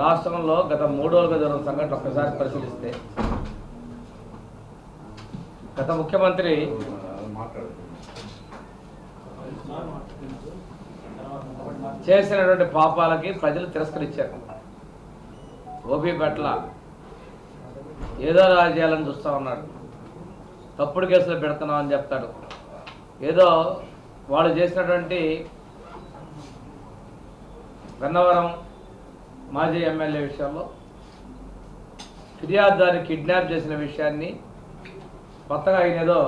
రాష్ట్రంలో గత మూడు రోజులుగా జరిగిన సంఘటన ఒక్కసారి పరిశీలిస్తే. గత ముఖ్యమంత్రి చేసినటువంటి పాపాలకి ప్రజలు తిరస్కరించారు. ఓపీ పట్ల ఏదో రాజేయాలని చూస్తూ ఉన్నాడు. తప్పుడు కేసులు పెడుతున్నాం అని చెప్తాడు. ఏదో వాళ్ళు చేసినటువంటి గన్నవరం మాజీ ఎమ్మెల్యే విషయంలో ఫిర్యాదుదారు కిడ్నాప్ చేసిన విషయాన్ని కొత్తగా ఆయన ఏదో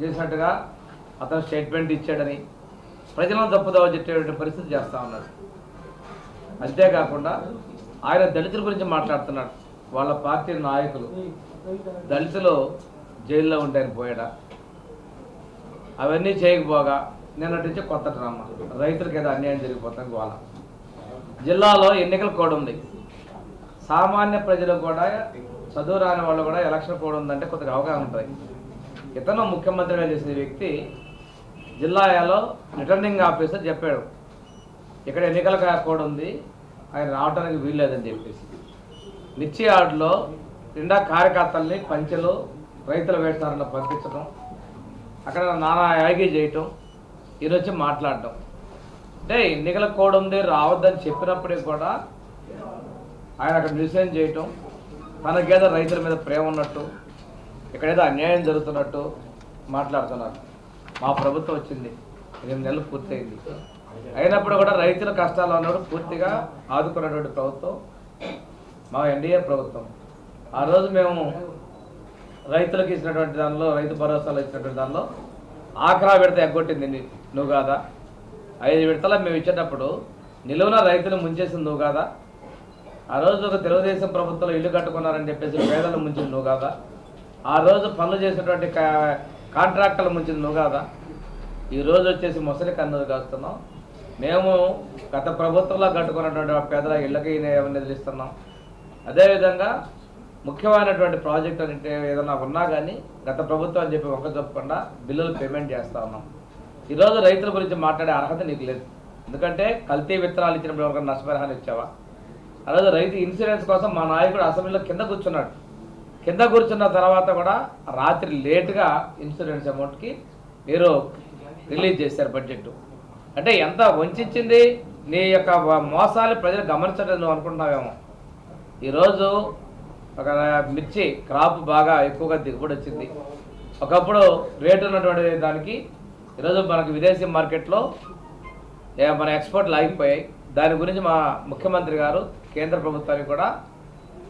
చేసినట్టుగా అతను స్టేట్మెంట్ ఇచ్చాడని ప్రజలను తప్పుదవ చెప్పేటువంటి పరిస్థితి చేస్తూ ఉన్నాడు అంతేకాకుండా ఆయన దళితుల గురించి మాట్లాడుతున్నాడు. వాళ్ళ పార్టీ నాయకులు దళితులు జైల్లో ఉంటాయని పోయాడా? అవన్నీ చేయకపోగా నిన్నటి నుంచి కొత్త డ్రామా రైతులకు ఏదో అన్యాయం జరిగిపోతాం వాళ్ళ జిల్లాలో ఎన్నికల కోడ్ ఉంది. సామాన్య ప్రజలు కూడా చదువు రాని వాళ్ళు కూడా ఎలక్షన్ కోడ్ ఉందంటే కొద్దిగా అవగాహన ఉంటుంది. ఇతను ముఖ్యమంత్రిగా చేసిన వ్యక్తి జిల్లాలో రిటర్నింగ్ ఆఫీసర్ చెప్పాడు. ఇక్కడ ఎన్నికల కోడ్ ఉంది ఆయన రావడానికి వీల్లేదని చెప్పేసి. మిర్చి ఆర్డులో నిండా కార్యకర్తల్ని పంచెలు రైతుల వేషాలను పంపించడం అక్కడ నానా యాగి చేయటం ఈరోజు మాట్లాడటం. అంటే ఎన్నికల కోడ్ ఉంది రావద్దని చెప్పినప్పటికీ కూడా ఆయన అక్కడ నిరసన చేయటం తనకేదో రైతుల మీద ప్రేమ ఉన్నట్టు ఇక్కడేదో అన్యాయం జరుగుతున్నట్టు మాట్లాడుతున్నారు. మా ప్రభుత్వం వచ్చింది ఎనిమిది నెలలు పూర్తయింది. అయినప్పుడు కూడా రైతుల కష్టాలు అన్నప్పుడు పూర్తిగా ఆదుకున్నటువంటి ప్రభుత్వం మా ఎన్డీఏ ప్రభుత్వం. ఆ రోజు మేము రైతులకు ఇచ్చినటువంటి దానిలో రైతు భరోసాలో ఇచ్చినటువంటి దానిలో ఆఖరా విడత ఎగ్గొట్టింది నువ్వు కాదా? ఐదు విడతల మేము ఇచ్చేటప్పుడు నిలువున రైతులు ముంచేసింది నువ్వు కాదా? ఆ రోజు ఒక తెలుగుదేశం ప్రభుత్వంలో ఇల్లు కట్టుకున్నారని చెప్పేసి పేదలు ముంచింది నువ్వు కాదా? ఆ రోజు పనులు చేసినటువంటి కా- కాంట్రాక్టర్లు ముంచింది నువ్వు కాదా? ఈ రోజు వచ్చేసి ముసలి కన్నులు కాస్తున్నాం. మేము గత ప్రభుత్వంలో కట్టుకున్నటువంటి పేదల ఇళ్ళకి నిధులిస్తున్నాం. అదేవిధంగా ముఖ్యమైనటువంటి ప్రాజెక్టు అంటే ఏదైనా ఉన్నా కానీ గత ప్రభుత్వం అని చెప్పి ఒక్క చెప్పకుండా బిల్లులు పేమెంట్ చేస్తా ఉన్నాం. ఈరోజు రైతుల గురించి మాట్లాడే అర్హత నీకు లేదు. ఎందుకంటే కల్తీ విత్తనాలు ఇచ్చినప్పుడు ఒక నష్టపరిహారం ఇచ్చావా? ఆ రోజు రైతు ఇన్సూరెన్స్ కోసం మా నాయకుడు అసెంబ్లీలో కింద కూర్చున్నాడు. కింద కూర్చున్న తర్వాత కూడా రాత్రి లేటుగా ఇన్సూరెన్స్ అమౌంట్కి మీరు రిలీజ్ చేశారు బడ్జెట్. అంటే ఎంత వంచింది నీ యొక్క మోసాలు ప్రజలు గమనించడం నువ్వు అనుకుంటున్నావేమో. ఈరోజు ఒక మిర్చి క్రాప్ బాగా ఎక్కువగా దిగుబడి వచ్చింది. ఒకప్పుడు రేటు ఉన్నటువంటి దానికి ఈరోజు మనకు విదేశీ మార్కెట్లో మన ఎక్స్పోర్ట్లు ఆగిపోయాయి. దాని గురించి మా ముఖ్యమంత్రి గారు కేంద్ర ప్రభుత్వానికి కూడా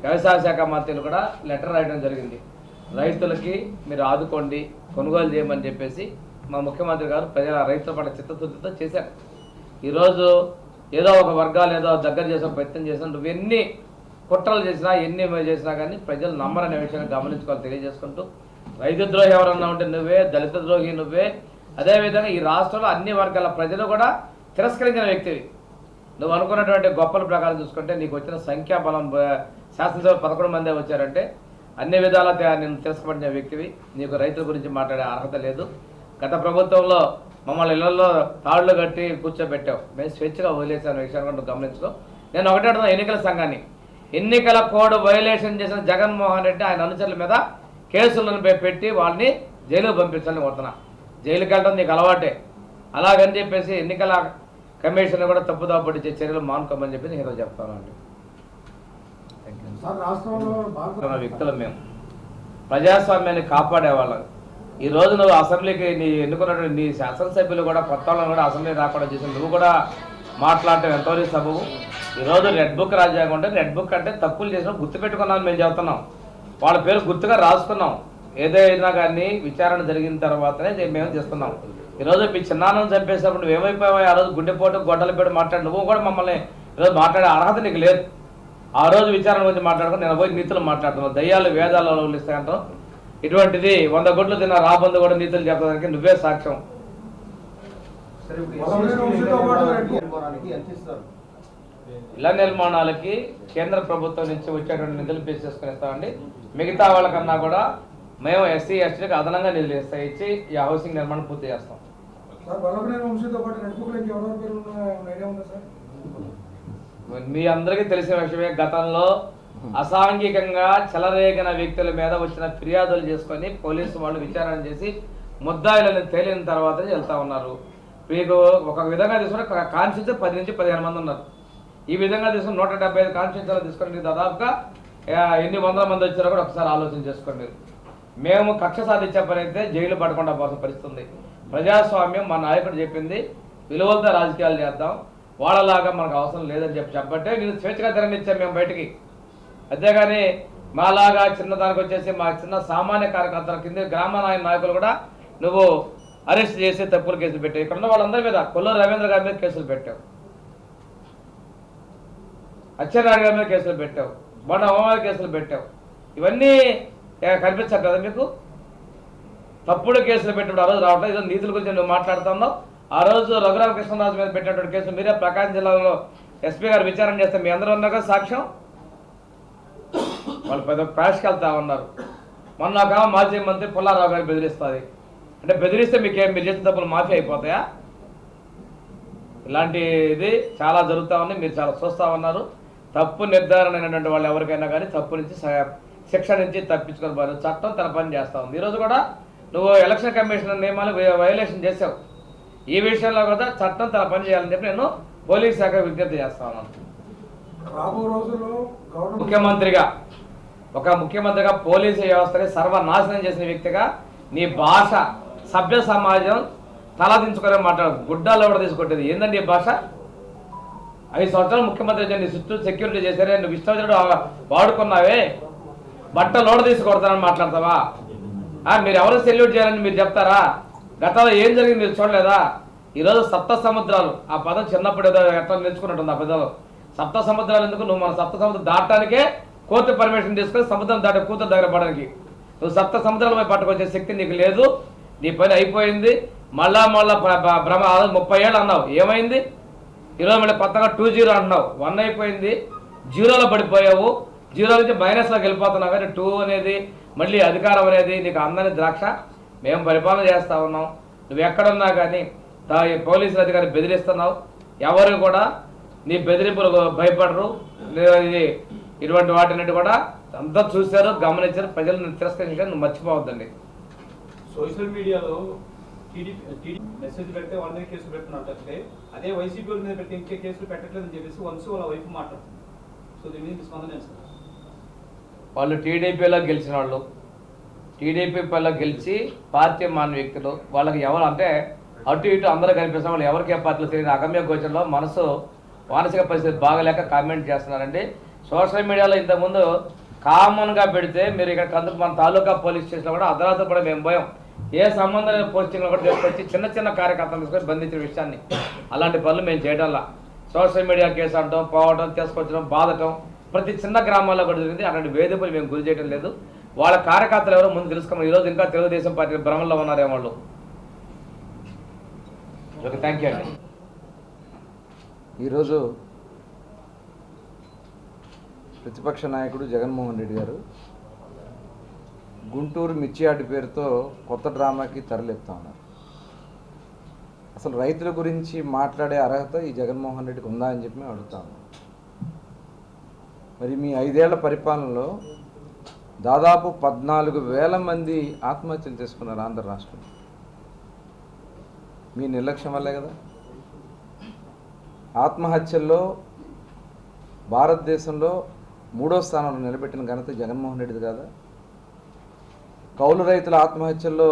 వ్యవసాయ శాఖ మంత్రులు కూడా లెటర్ రాయడం జరిగింది. రైతులకి మీరు ఆదుకోండి కొనుగోలు చేయమని చెప్పేసి మా ముఖ్యమంత్రి గారు ప్రజల రైతుల పట్ల చిత్తశుద్ధితో చేశారు. ఈరోజు ఏదో ఒక వర్గాలు ఏదో దగ్గర చేసే ప్రయత్నం చేసినా నువ్వు ఎన్ని కుట్రలు చేసినా ఎన్ని చేసినా కానీ ప్రజలు నమ్మరనే విషయాన్ని గమనించుకోవాలి తెలియజేసుకుంటూ రైతు ద్రోహి ఎవరన్నా ఉంటే నువ్వే దళిత ద్రోహి నువ్వే అదేవిధంగా ఈ రాష్ట్రంలో అన్ని వర్గాల ప్రజలు కూడా తిరస్కరించిన వ్యక్తివి. నువ్వు అనుకున్నటువంటి గొప్పల ప్రకారం చూసుకుంటే నీకు వచ్చిన సంఖ్యాబలం శాసనసభ పదకొండు మందే వచ్చారంటే అన్ని విధాలా నేను తిరస్కరించిన వ్యక్తివి. నీకు రైతుల గురించి మాట్లాడే అర్హత లేదు. గత ప్రభుత్వంలో మమ్మల్ని ఇళ్ళలో తాళ్ళు కట్టి కూర్చోబెట్టావు. మేము స్వేచ్ఛగా వదిలేసాను విషయాన్ని కూడా గమనించుకో. నేను ఒకటే అడుగుతున్నా ఎన్నికల సంఘాన్ని. ఎన్నికల కోడ్ వైలేషన్ చేసిన జగన్మోహన్ రెడ్డి ఆయన అనుచరుల మీద కేసులను పెట్టి వాళ్ళని జైలుకు పంపించాలని కోరుతున్నాను జైలుకి వెళ్ళడం నీకు అలవాటే. అలాగని చెప్పేసి ఎన్నికల కమిషన్ కూడా తప్పుదావ పట్టించే చర్యలు మానుకోమని చెప్పి నేను ఈరోజు చెప్తాను అండి సార్ రాష్ట్రంలో భారత వ్యక్తులు మేము. ప్రజాస్వామ్యాన్ని కాపాడేవాళ్ళం. ఈ రోజు నువ్వు అసెంబ్లీకి నీ ఎన్నుకున్నటువంటి నీ శాసనసభ్యులు కూడా కొత్త వాళ్ళని కూడా అసెంబ్లీ రాకుండా చేసి నువ్వు కూడా మాట్లాడటం ఎంతవరకు సబబు? ఈ రోజు రెడ్ బుక్ రాజ్యాంగం అంటే రెడ్ బుక్ అంటే తప్పులు చేసిన గుర్తు పెట్టుకున్నాను మేము చెబుతున్నాం. వాళ్ళ పేరు గుర్తుగా రాసుకున్నాం. ఏదైనా కానీ విచారణ జరిగిన తర్వాతనే మేము చేస్తున్నాం. ఈ రోజు మీ చిన్నాన్నను చంపేసినప్పుడు నువ్వు ఏమైపోయావు ఆ రోజు గుండెపోటు గొడ్డలు పెట్టి మాట్లాడి. నువ్వు కూడా మమ్మల్ని ఈరోజు మాట్లాడే అర్హత నీకు లేదు. ఆ రోజు విచారణ గురించి మాట్లాడుకుని నేను పోయి నీతులు మాట్లాడుతున్నాను. దయ్యాలు వేదాలలో ఇస్తాయంటాం ఇటువంటిది వంద గొడ్లు తిన్న రాబందు కూడా నీతులు చెప్పడానికి నువ్వే సాక్ష్యం. ఇళ్ళ నిర్మాణాలకి కేంద్ర ప్రభుత్వం నుంచి వచ్చేటువంటి నిధులు పే చేసుకుని ఇస్తామండి. మిగతా వాళ్ళకన్నా కూడా మేము ఎస్సీ ఎస్టీలకు అదనంగా నిధులు ఇచ్చి ఈ హౌసింగ్ నిర్మాణం పూర్తి చేస్తాం. మీ అందరికీ తెలిసిన విషయమే గతంలో అసాంఘికంగా చెలరేగిన వ్యక్తుల మీద వచ్చిన ఫిర్యాదులు చేసుకొని పోలీసు వాళ్ళు విచారణ చేసి ముద్దాయిలను తేలిన తర్వాత వెళ్తా ఉన్నారు. మీకు ఒక విధంగా తీసుకుంటే కాన్స్టిట్యూన్స్ పది నుంచి పదిహేను మంది ఉన్నారు. ఈ విధంగా తీసుకుని నూట డెబ్బై ఐదు కాన్స్టిట్యూన్సీలు తీసుకొని దాదాపుగా ఎన్ని వందల మంది వచ్చారో కూడా ఒకసారి ఆలోచన చేసుకోండి మేము కక్ష సాధించే పని అయితే జైలు పడకుండా పోసిన పరిస్థితి ఉంది. ప్రజాస్వామ్యం మా నాయకుడు చెప్పింది విలువలతో రాజకీయాలు చేద్దాం వాళ్ళలాగా మనకు అవసరం లేదని చెప్పి చెప్పబట్టే నేను స్వేచ్ఛగా తిరగనిచ్చాం మేము బయటికి. అంతేగాని మాలాగా చిన్నదానికి వచ్చేసి మా చిన్న సామాన్య కార్యకర్తల కింద గ్రామ నాయకులు కూడా నువ్వు అరెస్ట్ చేసి తప్పులు కేసులు పెట్టావు. ఇక్కడ ఉన్న వాళ్ళందరి మీద కొల్లూరు రవీంద్ర గారి మీద కేసులు పెట్టావు. అచ్చెన్నాయుడు గారి మీద కేసులు పెట్టావు. మొన్న అమ్మవారి కేసులు పెట్టావు. ఇవన్నీ కనిపించారు కదా మీకు? తప్పుడు కేసులు పెట్టినప్పుడు ఆ రోజు రావట్లేదు ఏదో నీతుల గురించి నువ్వు మాట్లాడుతున్నావు ఆ రోజు రఘురామ కృష్ణరాజు మీద పెట్టినటువంటి కేసు మీరే. ప్రకాశం జిల్లాలో ఎస్పీ గారు విచారణ చేస్తే మీ అందరూ ఉన్నాక సాక్ష్యం? వాళ్ళు పెద్ద క్రాష్కి వెళ్తా ఉన్నారు. మొన్న ఒక మాజీ మంత్రి పుల్లారావు గారు బెదిరిస్తుంది. అంటే బెదిరిస్తే మీకేం మీరు చేసిన తప్పులు మాఫీ అయిపోతాయా? ఇలాంటి ఇది చాలా జరుగుతూ ఉంది. మీరు చాలా చూస్తూ ఉన్నారు. తప్పు నిర్ధారణ అయినటువంటి వాళ్ళు ఎవరికైనా కానీ తప్పు నుంచి సహాయం శిక్ష నుంచి తప్పించుకొని పోరు చట్టం తన పని చేస్తూ ఉంది. ఈరోజు కూడా నువ్వు ఎలక్షన్ కమిషన్ నియమాలు వైలేషన్ చేసావు ఈ విషయంలో కూడా చట్టం తన పని చేయాలని చెప్పి నేను పోలీస్ శాఖ విజ్ఞప్తి చేస్తా ఉన్నాను. రాబో రోజుల్లో గవర్నమెంట్ ముఖ్యమంత్రిగా ఒక ముఖ్యమంత్రిగా పోలీసు వ్యవస్థని సర్వనాశనం చేసిన వ్యక్తిగా నీ భాష సభ్య సమాజం తలదించుకునే మాట్లాడు గుడ్డాలు కూడా తీసుకొట్టేది. ఏందండి ఈ భాష? ఐదు సంవత్సరాలు ముఖ్యమంత్రి నీ చుట్టూ సెక్యూరిటీ చేశారే నువ్వు ఇష్టం వాడుకున్నావే. బట్ట లోడ తీసి కొడతానని మాట్లాడతావా? మీరు ఎవరు సెల్యూట్ చేయాలని మీరు చెప్తారా? గతంలో ఏం జరిగింది మీరు చూడలేదా? ఈరోజు సప్త సముద్రాలు. ఆ పదం చిన్నప్పుడు ఏదో ఎట్లా నేర్చుకున్నట్టుంది ఆ పదాలు సప్త సముద్రాలు ఎందుకు? నువ్వు మన సప్త సముద్రం దాటానికే కోర్టు పర్మిషన్ తీసుకొని సముద్రం దాటి కూతురు దగ్గర పడడానికి. నువ్వు సప్త సముద్రాలపై పట్టుకొచ్చే శక్తి నీకు లేదు. నీ పని అయిపోయింది. మళ్ళా మళ్ళా భ్రమ ముప్పై ఏళ్ళు అన్నావు. ఏమైంది? ఈరోజు మళ్ళీ కొత్తగా టూ జీరో అంటున్నావు వన్ అయిపోయింది. జీరోలో పడిపోయావు. జీరో నుంచి మైనస్లోకి వెళ్ళిపోతున్నావు కానీ టూ అనేది మళ్ళీ అధికారం అనేది నీకు అందని ద్రాక్ష. మేము పరిపాలన చేస్తా ఉన్నాం. నువ్వు ఎక్కడున్నా కానీ పోలీసులు అధికారి బెదిరిస్తున్నావు. ఎవరు కూడా నీ బెదిరింపులు భయపడరు. ఇది ఇటువంటి వాటిని కూడా అంతా చూశారు గమనించారు ప్రజలను తిరస్కరించారు నువ్వు మర్చిపోవద్దండి. సోషల్ మీడియాలో టీడీపీ మెసేజ్ పెడితే వాళ్ళ మీద కేసులు పెడుతున్నారు అదే వైసీపీ మీద పెడితే ఇంకే కేసులు పెట్టట్లేదని చెప్పేసి వంశీ వాళ్ళ వైపు మాట్లాడుతుంది. సో దీని మీద స్పందన సార్? వాళ్ళు టీడీపీలో గెలిచిన వాళ్ళు టీడీపీలో గెలిచి పార్టీ మాన వ్యక్తులు వాళ్ళకి ఎవరు అంటే అటు ఇటు అందరూ కనిపిస్తున్న వాళ్ళు ఎవరికి ఏ పార్టీలో తెలియని అగమ్య గోచరంలో మనసు మానసిక పరిస్థితి బాగలేక కామెంట్ చేస్తున్నారండి. సోషల్ మీడియాలో ఇంతకుముందు కామన్గా పెడితే మీరు ఇక్కడ కందుకు మన తాలూకా పోలీస్ స్టేషన్లో కూడా అర్ధరాత్రి కూడా మేము పోయాం. ఏ సంబంధం లేని పోస్టింగ్లో కూడా తీసుకొచ్చి చిన్న చిన్న కార్యకర్తలు తీసుకొని బంధించిన విషయాన్ని. అలాంటి పనులు మేము చేయడంలా. సోషల్ మీడియా కేసు అంటాం పోవడం తీసుకొచ్చడం బాధటం ప్రతి చిన్న గ్రామాల్లో కూడా జరిగింది. అలాంటి వేధింపులు మేము గురి చేయడం లేదు. వాళ్ళ కార్యకర్తలు ఎవరో ముందు తెలుసుకోమని ఈరోజు ఇంకా తెలుగుదేశం పార్టీ భ్రమంలో ఉన్నారేమో వాళ్ళు. ఓకే థ్యాంక్ యూ అండి. ఈరోజు ప్రతిపక్ష నాయకుడు జగన్మోహన్ రెడ్డి గారు గుంటూరు మిర్చియాటి పేరుతో కొత్త డ్రామాకి తరలిస్తా ఉన్నారు. అసలు రైతుల గురించి మాట్లాడే అర్హత ఈ జగన్మోహన్ రెడ్డికి ఉందా అని చెప్పి మేము అడుగుతా ఉన్నాం. మరి మీ ఐదేళ్ళ పరిపాలనలో దాదాపు పద్నాలుగు వేల మంది ఆత్మహత్యలు చేసుకున్నారు ఆంధ్ర రాష్ట్రం మీ నిర్లక్ష్యం వల్లే కదా. ఆత్మహత్యల్లో భారతదేశంలో మూడో స్థానంలో నిలబెట్టిన ఘనత జగన్మోహన్ రెడ్డిది కాదా? కౌలు రైతుల ఆత్మహత్యల్లో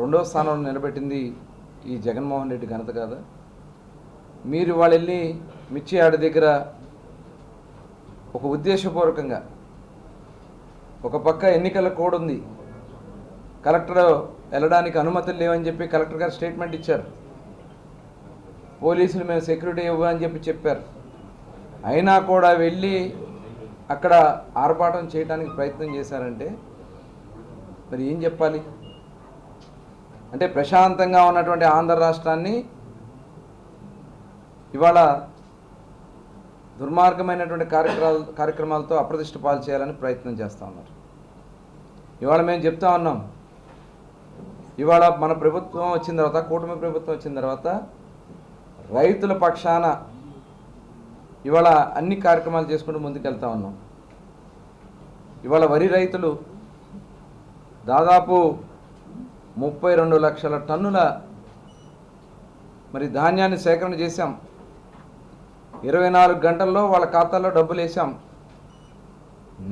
రెండో స్థానంలో నిలబెట్టింది ఈ జగన్మోహన్ రెడ్డి ఘనత కాదా? మీరు వాళ్ళు వెళ్ళి మిర్చి ఆడ దగ్గర ఒక ఉద్దేశపూర్వకంగా. ఒక పక్క ఎన్నికల కోడ్ ఉంది కలెక్టర్ వెళ్ళడానికి అనుమతులు లేవని చెప్పి కలెక్టర్ గారు స్టేట్మెంట్ ఇచ్చారు. పోలీసులు మేము సెక్యూరిటీ ఇవ్వని చెప్పి చెప్పారు. అయినా కూడా వెళ్ళి అక్కడ ఆర్భాటం చేయడానికి ప్రయత్నం చేశారంటే మరి ఏం చెప్పాలి? అంటే ప్రశాంతంగా ఉన్నటువంటి ఆంధ్ర రాష్ట్రాన్ని ఇవాళ దుర్మార్గమైనటువంటి కార్యక్రమాలు కార్యక్రమాలతో అప్రతిష్ట పాలు చేయాలని ప్రయత్నం చేస్తూ ఉన్నారు. ఇవాళ మేము చెప్తా ఉన్నాం. ఇవాళ మన ప్రభుత్వం వచ్చిన తర్వాత కూటమి ప్రభుత్వం వచ్చిన తర్వాత రైతుల పక్షాన ఇవాళ అన్ని కార్యక్రమాలు చేసుకుంటూ ముందుకెళ్తా ఉన్నాం. ఇవాళ వరి రైతులు దాదాపు ముప్పై రెండు లక్షల టన్నుల మరి ధాన్యాన్ని సేకరణ చేశాం. ఇరవై నాలుగు గంటల్లో వాళ్ళ ఖాతాల్లో డబ్బులు వేసాం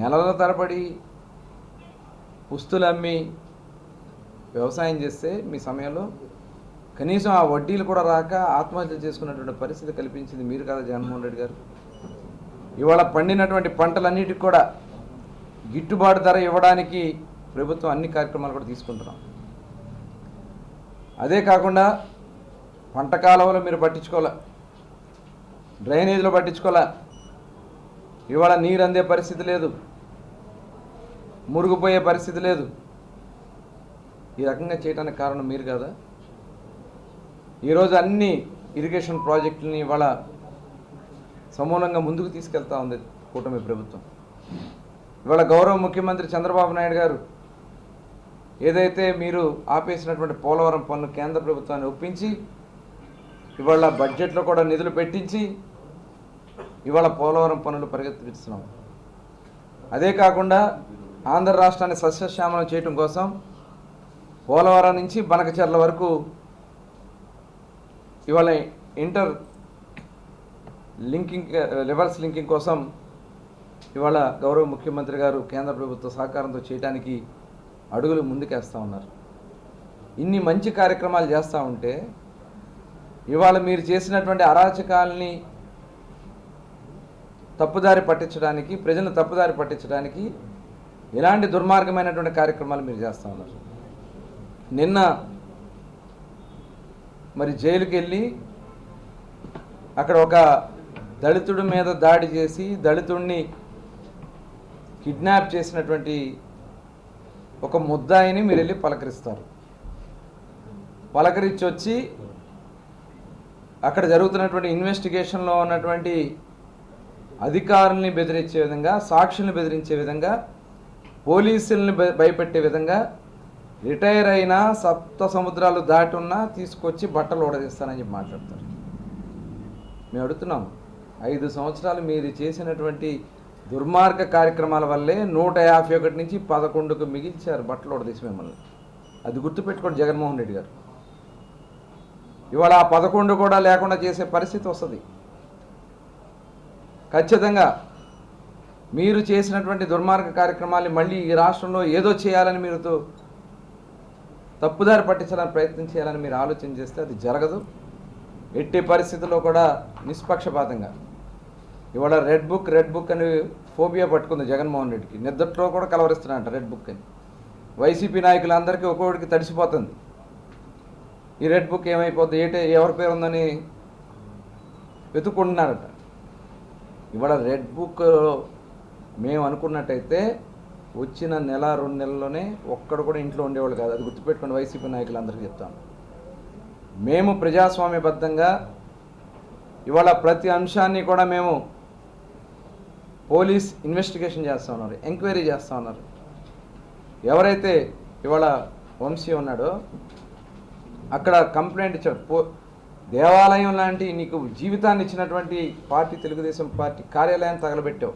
నెలల తరబడి పుస్తులు అమ్మి వ్యవసాయం చేస్తే మీ సమయంలో కనీసం ఆ వడ్డీలు కూడా రాక ఆత్మహత్య చేసుకున్నటువంటి పరిస్థితి కల్పించింది మీరు కదా జగన్మోహన్ రెడ్డి గారు. ఇవాళ పండినటువంటి పంటలన్నిటికి కూడా గిట్టుబాటు ధర ఇవ్వడానికి ప్రభుత్వం అన్ని కార్యక్రమాలు కూడా తీసుకుంటున్నాం. అదే కాకుండా పంట కాలంలో మీరు పట్టించుకోలే డ్రైనేజీలో పట్టించుకోలే. ఇవాళ నీరు అందే పరిస్థితి లేదు. మురుగుపోయే పరిస్థితి లేదు. ఈ రకంగా చేయడానికి కారణం మీరు కదా? ఈరోజు అన్ని ఇరిగేషన్ ప్రాజెక్టులని ఇవాళ సమూలంగా ముందుకు తీసుకెళ్తా ఉంది కూటమి ప్రభుత్వం. ఇవాళ గౌరవ ముఖ్యమంత్రి చంద్రబాబు నాయుడు గారు ఏదైతే మీరు ఆపేసినటువంటి పోలవరం పన్ను కేంద్ర ప్రభుత్వాన్ని ఒప్పించి ఇవాళ బడ్జెట్లో కూడా నిధులు పెట్టించి ఇవాళ పోలవరం పనులు పరిగెత్తిస్తున్నాం అదే కాకుండా ఆంధ్ర రాష్ట్రాన్ని సస్యశ్యామలం చేయటం కోసం పోలవరం నుంచి బనకచెర్ల వరకు ఇవాళ ఇంటర్ లింకింగ్ రివర్స్ లింకింగ్ కోసం ఇవాళ గౌరవ ముఖ్యమంత్రి గారు కేంద్ర ప్రభుత్వ సహకారంతో చేయడానికి అడుగులు ముందుకేస్తూ ఉన్నారు. ఇన్ని మంచి కార్యక్రమాలు చేస్తూ ఉంటే ఇవాళ మీరు చేసినటువంటి అరాచకాలని తప్పుదారి పట్టించడానికి ప్రజలను తప్పుదారి పట్టించడానికి ఎలాంటి దుర్మార్గమైనటువంటి కార్యక్రమాలు మీరు చేస్తూ ఉన్నారు? నిన్న మరి జైలుకి వెళ్ళి అక్కడ ఒక దళితుడి మీద దాడి చేసి దళితుడిని కిడ్నాప్ చేసినటువంటి ఒక ముద్దాయిని మీరు వెళ్ళి పలకరిస్తారు. పలకరించి వచ్చి అక్కడ జరుగుతున్నటువంటి ఇన్వెస్టిగేషన్లో ఉన్నటువంటి అధికారుల్ని బెదిరించే విధంగా సాక్షుల్ని బెదిరించే విధంగా పోలీసుల్ని భయపెట్టే విధంగా రిటైర్ అయినా సప్త సముద్రాలు దాటి ఉన్నా తీసుకొచ్చి బట్టలు ఓడదీస్తానని చెప్పి మాట్లాడతారు. మేము అడుగుతున్నాం ఐదు సంవత్సరాలు మీరు చేసినటువంటి దుర్మార్గ కార్యక్రమాల వల్లే నూట యాభై ఒకటి నుంచి పదకొండుకు మిగిల్చారు బట్టలు ఓడదీసి మిమ్మల్ని. అది గుర్తుపెట్టుకోండి జగన్మోహన్ రెడ్డి గారు. ఇవాళ ఆ పదకొండు కూడా లేకుండా చేసే పరిస్థితి వస్తుంది. ఖచ్చితంగా మీరు చేసినటువంటి దుర్మార్గ కార్యక్రమాన్ని మళ్ళీ ఈ రాష్ట్రంలో ఏదో చేయాలని మీరు తప్పుదారి పట్టించాలని ప్రయత్నం చేయాలని మీరు ఆలోచన చేస్తే అది జరగదు. ఎట్టి పరిస్థితుల్లో కూడా నిష్పక్షపాతంగా. ఇవాళ రెడ్ బుక్ రెడ్ బుక్ అని ఫోబియా పట్టుకుంది జగన్మోహన్ రెడ్డికి. నిద్రలో కూడా కలవరిస్తున్నారంట రెడ్ బుక్ అని. వైసీపీ నాయకులందరికీ ఒక్కొక్కడికి తడిసిపోతుంది. ఈ రెడ్ బుక్ ఏమైపోద్ది? ఏటే ఎవరి పేరు ఉందని వెతుక్కుంటున్నారట. ఇవాళ రెడ్ బుక్ మేము అనుకున్నట్టయితే వచ్చిన నెల రెండు నెలల్లోనే ఒక్కడ కూడా ఇంట్లో ఉండేవాళ్ళు కాదు. అది గుర్తుపెట్టుకుని వైసీపీ నాయకులందరికీ చెప్తాను. మేము ప్రజాస్వామ్యబద్ధంగా ఇవాళ ప్రతి అంశాన్ని కూడా మేము పోలీస్ ఇన్వెస్టిగేషన్ చేస్తూ ఉన్నారు ఎంక్వైరీ చేస్తూ ఉన్నారు. ఎవరైతే ఇవాళ వంశీ ఉన్నాడో అక్కడ కంప్లైంట్ పో దేవాలయం లాంటి నీకు జీవితాన్ని ఇచ్చినటువంటి పార్టీ తెలుగుదేశం పార్టీ కార్యాలయాన్ని తగలబెట్టావు.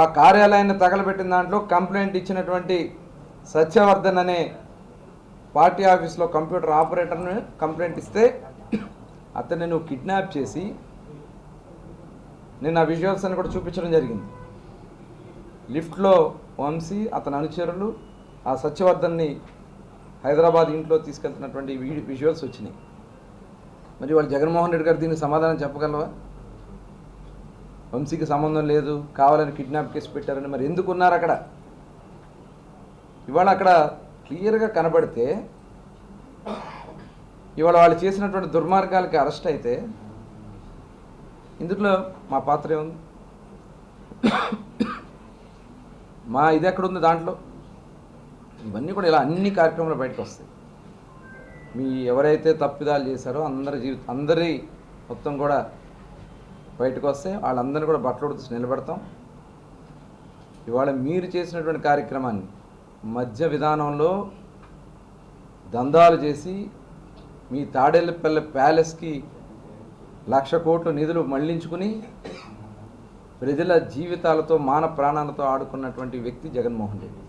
ఆ కార్యాలయాన్ని తగలబెట్టిన దాంట్లో కంప్లైంట్ ఇచ్చినటువంటి సత్యవర్ధన్ అనే పార్టీ ఆఫీస్లో కంప్యూటర్ ఆపరేటర్ను కంప్లైంట్ ఇస్తే అతన్ని నువ్వు కిడ్నాప్ చేసి నేను ఆ విజువల్స్ అని కూడా చూపించడం జరిగింది. లిఫ్ట్లో వంశీ అతని అనుచరులు ఆ సత్యవర్ధన్ని హైదరాబాద్ ఇంట్లో తీసుకెళ్తున్నటువంటి విజువల్స్ వచ్చినాయి. మరి వాళ్ళు జగన్మోహన్ రెడ్డి గారు దీనికి సమాధానం చెప్పగలవా? వంశీకి సంబంధం లేదు కావాలని కిడ్నాప్ కేసు పెట్టారని మరి ఎందుకు ఉన్నారు అక్కడ? ఇవాళ అక్కడ క్లియర్గా కనబడితే ఇవాళ వాళ్ళు చేసినటువంటి దుర్మార్గాలకి అరెస్ట్ అయితే ఇందులో మా పాత్ర ఏముంది? మా ఇది ఎక్కడ ఉంది దాంట్లో? ఇవన్నీ కూడా ఇలా అన్ని కార్యక్రమాలు బయటకు వస్తాయి. మీ ఎవరైతే తప్పిదాలు చేశారో అందరి జీవిత అందరి మొత్తం కూడా బయటకు వస్తే వాళ్ళందరినీ కూడా బట్టలు ఉడిచి నిలబెడతాం. ఇవాళ మీరు చేసినటువంటి కార్యక్రమాన్ని మధ్య విధానంలో దందాలు చేసి మీ తాడేళ్ళపల్లె ప్యాలెస్కి లక్ష కోట్ల నిధులు మళ్ళించుకుని ప్రజల జీవితాలతో మాన ప్రాణాలతో ఆడుకున్నటువంటి వ్యక్తి జగన్మోహన్ రెడ్డి.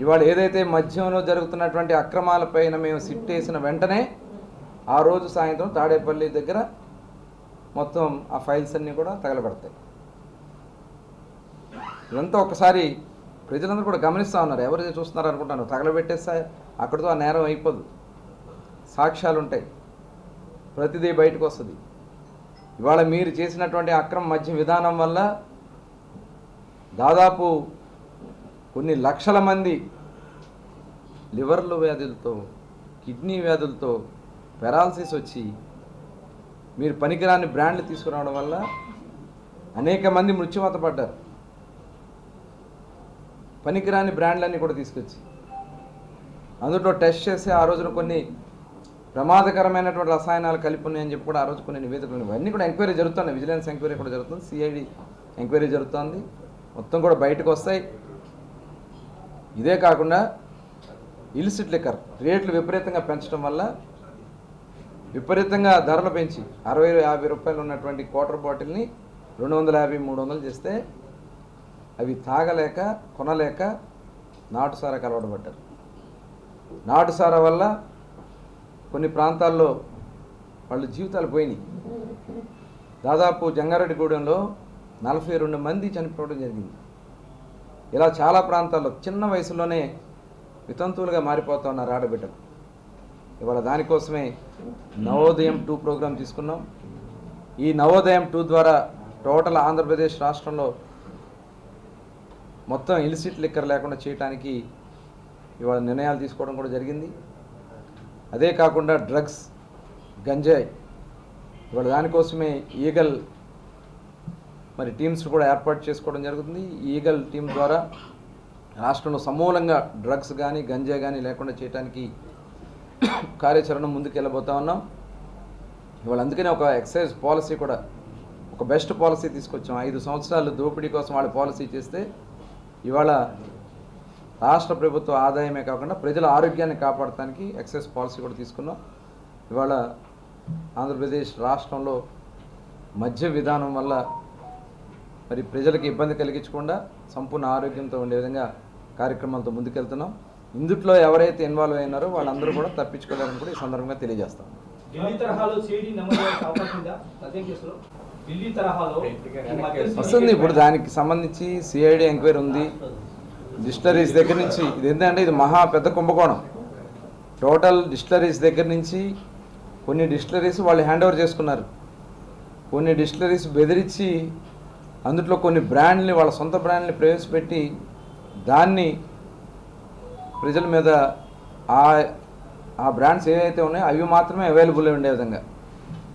ఇవాళ ఏదైతే మద్యంలో జరుగుతున్నటువంటి అక్రమాలపైన మేము సిట్ వేసిన వెంటనే ఆ రోజు సాయంత్రం తాడేపల్లి దగ్గర మొత్తం ఆ ఫైల్స్ అన్నీ కూడా తగలబడతాయి. ఇదంతా ఒకసారి ప్రజలందరూ కూడా గమనిస్తూ ఉన్నారు. ఎవరైతే చూస్తున్నారు అనుకుంటాను తగలబెట్టేస్తే అక్కడితో ఆ నేరం అయిపోదు. సాక్ష్యాలు ఉంటాయి. ప్రతిదీ బయటకు వస్తుంది. ఇవాళ మీరు చేసినటువంటి అక్రమ మధ్య విధానం వల్ల దాదాపు కొన్ని లక్షల మంది లివర్లు వ్యాధులతో కిడ్నీ వ్యాధులతో పెరాలసిస్ వచ్చి మీరు పనికిరాని బ్రాండ్లు తీసుకురావడం వల్ల అనేక మంది మృత్యుమత పడ్డారు. పనికిరాని బ్రాండ్లన్నీ కూడా తీసుకొచ్చి. అందులో టెస్ట్ చేసి ఆ రోజున కొన్ని ప్రమాదకరమైనటువంటి రసాయనాలు కలిపి ఉన్నాయని చెప్పి కూడా ఆ రోజు కొన్ని నివేదికలు ఇవన్నీ కూడా ఎంక్వైరీ జరుగుతున్నాయి. విజిలెన్స్ ఎంక్వైరీ కూడా జరుగుతుంది. సిఐడి ఎంక్వైరీ జరుగుతుంది. మొత్తం కూడా బయటకు వస్తాయి. ఇదే కాకుండా ఇలిసిట్ లిక్కర్ రేట్లు విపరీతంగా పెంచడం వల్ల విపరీతంగా ధరలు పెంచి అరవై యాభై రూపాయలు ఉన్నటువంటి క్వార్టర్ బాటిల్ని రెండు వందల యాభై మూడు వందలు చేస్తే అవి తాగలేక కొనలేక నాటుసారా కలవడబడ్డారు. నాటుసారా వల్ల కొన్ని ప్రాంతాల్లో వాళ్ళ జీవితాలు పోయినాయి. దాదాపు జంగారెడ్డిగూడెంలో నలభై రెండు మంది చనిపోవడం జరిగింది. ఇలా చాలా ప్రాంతాల్లో చిన్న వయసులోనే వితంతువులుగా మారిపోతూ ఉన్నారు ఆడబిడ్డలు ఇవాళ దానికోసమే నవోదయం టూ ప్రోగ్రాం తీసుకున్నాం. ఈ నవోదయం టూ ద్వారా టోటల్ ఆంధ్రప్రదేశ్ రాష్ట్రంలో మొత్తం ఇలిసిట్ లిక్కర్ లేకుండా చేయడానికి ఇవాళ నిర్ణయాలు తీసుకోవడం కూడా జరిగింది. అదే కాకుండా డ్రగ్స్ గంజాయి ఇవాళ దానికోసమే ఈగల్ మరి టీమ్స్ కూడా ఏర్పాటు చేసుకోవడం జరుగుతుంది. ఈగల్ టీం ద్వారా రాష్ట్రంలో సమూలంగా డ్రగ్స్ కానీ గంజా కానీ లేకుండా చేయడానికి కార్యాచరణ ముందుకు వెళ్ళబోతా ఉన్నాం. ఇవాళ అందుకనే ఒక ఎక్సైజ్ పాలసీ కూడా ఒక బెస్ట్ పాలసీ తీసుకొచ్చాం. ఐదు సంవత్సరాలు దోపిడీ కోసం వాళ్ళు పాలసీ చేస్తే ఇవాళ రాష్ట్ర ప్రభుత్వ ఆదాయమే కాకుండా ప్రజల ఆరోగ్యాన్ని కాపాడటానికి ఎక్సైజ్ పాలసీ కూడా తీసుకున్నాం. ఇవాళ ఆంధ్రప్రదేశ్ రాష్ట్రంలో మద్య విధానం వల్ల మరి ప్రజలకు ఇబ్బంది కలిగించకుండా సంపూర్ణ ఆరోగ్యంతో ఉండే విధంగా కార్యక్రమాలతో ముందుకెళ్తున్నాం. ఇందుట్లో ఎవరైతే ఇన్వాల్వ్ అయినారో వాళ్ళందరూ కూడా తప్పించుకోలేరని కూడా ఈ సందర్భంగా తెలియజేస్తాం. వస్తుంది. ఇప్పుడు దానికి సంబంధించి సిఐడి ఎంక్వైరీ ఉంది. డిస్టరీస్ దగ్గర నుంచి ఇది ఏంటంటే ఇది మహా పెద్ద కుంభకోణం. టోటల్ డిస్టరీస్ దగ్గర నుంచి కొన్ని డిస్టరీస్ వాళ్ళు హ్యాండ్ ఓవర్ చేసుకున్నారు. కొన్ని డిస్టరీస్ బెదిరించి అందులో కొన్ని బ్రాండ్ని వాళ్ళ సొంత బ్రాండ్ని ప్రవేశపెట్టి దాన్ని ప్రజల మీద ఆ ఆ బ్రాండ్స్ ఏవైతే ఉన్నాయో అవి మాత్రమే అవైలబుల్ ఉండే విధంగా.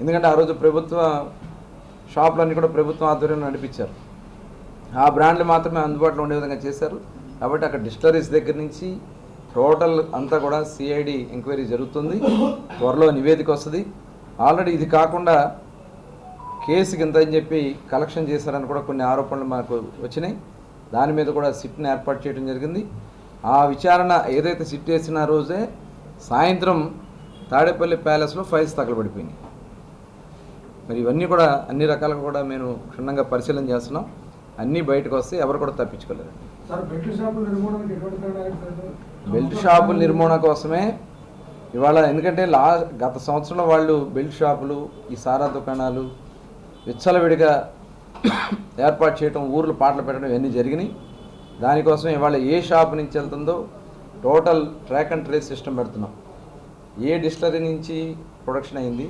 ఎందుకంటే ఆ రోజు ప్రభుత్వ షాపులన్నీ కూడా ప్రభుత్వం ఆధ్వర్యంలో నడిపించారు. ఆ బ్రాండ్లు మాత్రమే అందుబాటులో ఉండే విధంగా చేశారు. కాబట్టి అక్కడ డిస్టరీస్ దగ్గర నుంచి టోటల్ అంతా కూడా సిఐడి ఎంక్వైరీ జరుగుతుంది. త్వరలో నివేదిక వస్తుంది. ఆల్రెడీ ఇది కాకుండా కేసుకి ఇంత అని చెప్పి కలెక్షన్ చేశారని కూడా కొన్ని ఆరోపణలు మనకు వచ్చినాయి. దాని మీద కూడా సిట్ని ఏర్పాటు చేయడం జరిగింది. ఆ విచారణ ఏదైతే సిట్ వేసిన రోజే సాయంత్రం తాడేపల్లి ప్యాలెస్లో ఫైల్స్ తగలబడిపోయినాయి. మరి ఇవన్నీ కూడా అన్ని రకాలుగా కూడా మేము క్షుణ్ణంగా పరిశీలన చేస్తున్నాం. అన్నీ బయటకు వస్తే ఎవరు కూడా తప్పించుకోలేరు? బెల్ట్ షాపుల నిర్మూలన కోసమే ఇవాళ ఎందుకంటే లా గత సంవత్సరంలో వాళ్ళు బెల్ట్ షాపులు ఈ సారా దుకాణాలు విచ్చలవిడిగా ఏర్పాటు చేయడం ఊర్లు పాటలు పెట్టడం ఇవన్నీ జరిగినాయి. దానికోసం ఇవాళ ఏ షాప్ నుంచి వెళ్తుందో total track and trace system పెడుతున్నాం. ఏ డిస్టలరీ నుంచి ప్రొడక్షన్ అయింది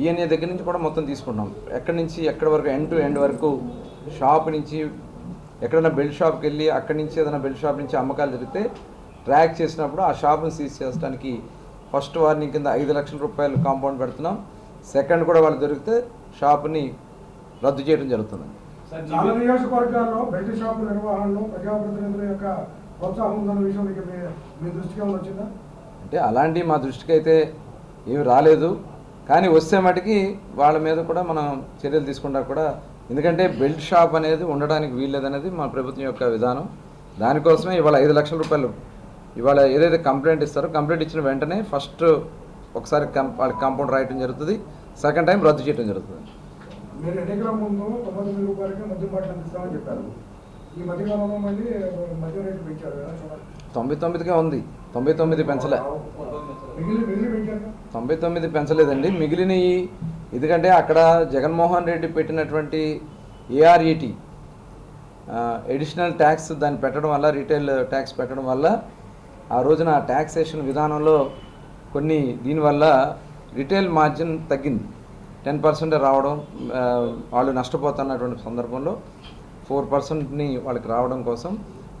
ఈఎన్ఏ దగ్గర నుంచి కూడా మొత్తం తీసుకుంటాం ఎక్కడి నుంచి ఎక్కడి వరకు ఎండ్ టు ఎండ్ వరకు షాప్ నుంచి ఎక్కడైనా బెల్ట్ షాప్కి వెళ్ళి అక్కడి నుంచి ఏదైనా బెల్ట్ షాప్ నుంచి అమ్మకాలు జరిగితే ట్రాక్ చేసినప్పుడు ఆ షాప్ని సీజ్ చేయడానికి ఫస్ట్ వార్నింగ్ కింద ఐదు లక్షల రూపాయలు కాంపౌండ్ పెడుతున్నాం సెకండ్ కూడా వాళ్ళు దొరికితే షాప్ని రద్దు చేయడం జరుగుతుంది. సార్ చాలా నివే- నియోజకవర్గాల్లో బెల్ట్ షాపుల నిర్వహణలో ప్రజాప్రతినిధుల యొక్క ప్రోత్సాహం ఉందన్న విషయం మీకు మీ మీ దృష్టికి ఏమైనా వచ్చిందా? అంటే అలాంటి మా దృష్టికి అయితే ఏమి రాలేదు. కానీ వస్తే మటుకి వాళ్ళ మీద కూడా మనం చర్యలు తీసుకుంటా కూడా ఎందుకంటే బెల్ట్ షాప్ అనేది ఉండడానికి వీల్లేదనేది మా ప్రభుత్వం యొక్క విధానం. దానికోసమే ఇవాళ ఐదు లక్షల రూపాయలు ఇవాళ ఏదైతే కంప్లైంట్ ఇస్తారో కంప్లైంట్ ఇచ్చిన వెంటనే ఫస్ట్ ఒకసారి కం వాళ్ళకి కాంపౌండ్ రాయటం జరుగుతుంది. సెకండ్ టైం రద్దు చేయడం జరుగుతుంది. మీరు ఎన్నికల ముందు తొంభై తొమ్మిది రూపాయలకి మద్యం బాటిల్ అందిస్తామని చెప్పారు. ఈ మధ్యకాలంలో మళ్ళీ మద్యం రేట్లు పెంచారు కదా చూడాలి. తొంభై తొమ్మిదికే ఉంది. తొంభై తొమ్మిది పెంచలే? తొంభై తొమ్మిది పెంచలేదండి. మిగిలినవి ఎందుకంటే అక్కడ జగన్మోహన్ రెడ్డి పెట్టినటువంటి ఏఆర్ఈటి ఎడిషనల్ ట్యాక్స్ దాన్ని పెట్టడం వల్ల రీటైల్ ట్యాక్స్ పెట్టడం వల్ల ఆ రోజున ట్యాక్సేషన్ విధానంలో కొన్ని దీనివల్ల రిటైల్ మార్జిన్ తగ్గింది. టెన్ పర్సెంట్ రావడం వాళ్ళు నష్టపోతున్నటువంటి సందర్భంలో ఫోర్ పర్సెంట్ని వాళ్ళకి రావడం కోసం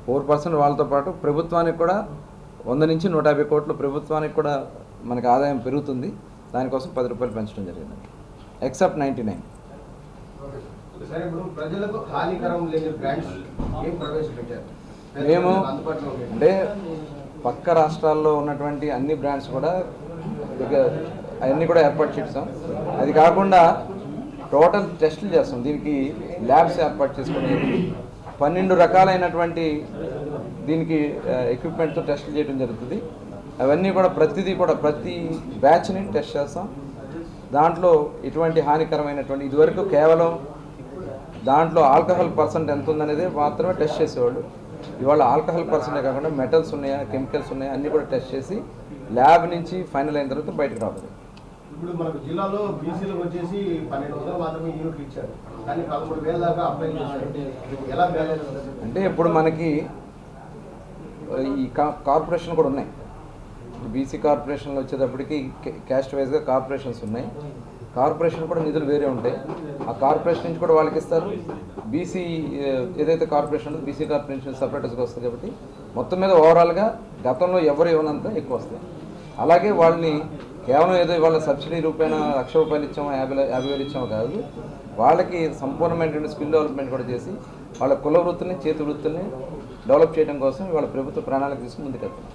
ఫోర్ పర్సెంట్ వాళ్ళతో పాటు ప్రభుత్వానికి కూడా వంద నుంచి నూట యాభై కోట్లు ప్రభుత్వానికి కూడా మనకి ఆదాయం పెరుగుతుంది. దానికోసం పది రూపాయలు పెంచడం జరిగింది. ఎక్సెప్ట్ నైంటీ నైన్ మేము. అంటే పక్క రాష్ట్రాల్లో ఉన్నటువంటి అన్ని బ్రాండ్స్ కూడా అవన్నీ కూడా ఏర్పాటు చేస్తాం అది కాకుండా టోటల్ టెస్టులు చేస్తాం. దీనికి ల్యాబ్స్ ఏర్పాటు చేసుకుని పన్నెండు రకాలైనటువంటి దీనికి ఎక్విప్మెంట్తో టెస్టులు చేయడం జరుగుతుంది. అవన్నీ కూడా ప్రతిదీ కూడా ప్రతి బ్యాచ్ని టెస్ట్ చేస్తాం. దాంట్లో ఎటువంటి హానికరమైనటువంటి ఇదివరకు కేవలం దాంట్లో ఆల్కహాల్ పర్సెంట్ ఎంత ఉందనేది మాత్రమే టెస్ట్ చేసేవాళ్ళు. ఇవాళ ఆల్కహాల్ పర్సెంటే కాకుండా మెటల్స్ ఉన్నాయా కెమికల్స్ ఉన్నాయా అన్నీ కూడా టెస్ట్ చేసి ల్యాబ్ నుంచి ఫైనల్ అయిన తర్వాత బయటకు రావాలి. ఇప్పుడు మనకు జిల్లాలో బీసీలకు వచ్చేసి పన్నెండు వందల మాత్రమే యూనిట్లు ఇచ్చారు. కానీ పదమూడు వేల దాకా అప్లై చేశారు. ఎలా బ్యాలెన్స్ అంటే ఇప్పుడు మనకి ఈ కా- కార్పొరేషన్ కూడా ఉన్నాయి. బీసీ కార్పొరేషన్లో వచ్చేటప్పటికి క్యాస్ట్ వైజ్గా కార్పొరేషన్స్ ఉన్నాయి. కార్పొరేషన్ కూడా నిధులు వేరే ఉంటాయి. ఆ కార్పొరేషన్ నుంచి కూడా వాళ్ళకి ఇస్తారు. బీసీ ఏదైతే కార్పొరేషన్ ఉందో బీసీ కార్పొరేషన్ సపరేటర్స్గా వస్తుంది కాబట్టి మొత్తం మీద ఓవరాల్గా గతంలో ఎవరు ఇవ్వనంత ఎక్కువ వస్తాయి. అలాగే వాళ్ళని కేవలం ఏదో వాళ్ళ సబ్సిడీ రూపాయన లక్ష రూపాయలు ఇచ్చామో యాభై యాభై వేలు ఇచ్చామో కాదు. వాళ్ళకి సంపూర్ణమైనటువంటి స్కిల్ డెవలప్మెంట్ కూడా చేసి వాళ్ళ కుల వృత్తుల్ని చేతి వృత్తుల్ని డెవలప్ చేయడం కోసం వాళ్ళ ప్రభుత్వ ప్రణాళిక తీసుకుని ముందుకెళ్తున్నాం.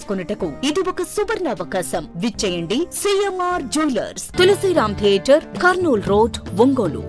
చేసుకున్నటకు ఇది ఒక సువర్ణ అవకాశం విచ్చేయండి CMR jewellers. Tulasiram theatre Kurnool road Ongole.